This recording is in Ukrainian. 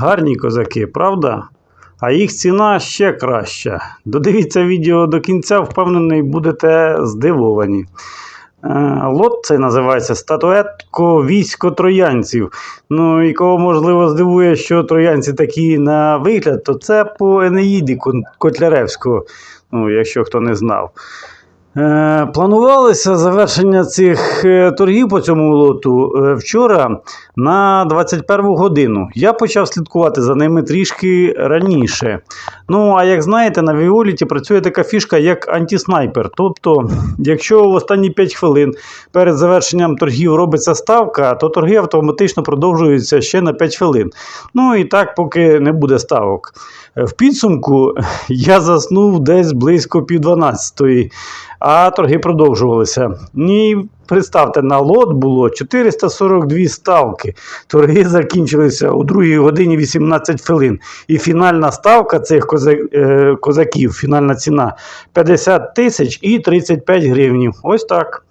Гарні козаки, правда? А їх ціна ще краща. Додивіться відео до кінця, впевнений, будете здивовані. Е, Лот це називається статуетко військо троянців. Ну і кого можливо здивує, що троянці такі на вигляд, то це по Енеїді Котляревського, ну, якщо хто не знав. Е, Планувалося завершення цих е, торгів по цьому лоту е, вчора на 21 годину. Я почав слідкувати за ними трішки раніше. Ну, а як знаєте, на Віоліті працює така фішка, як антиснайпер. Тобто, якщо в останні 5 хвилин перед завершенням торгів робиться ставка, то торги автоматично продовжуються ще на 5 хвилин. Ну і так, поки не буде ставок. В підсумку я заснув десь близько пів 12 а торги продовжувалися. І представте, на лот було 442 ставки. Торги закінчилися у 2 годині 18 хвилин. І фінальна ставка цих е, козаків, фінальна ціна 50 тисяч і 35 гривнів. Ось так.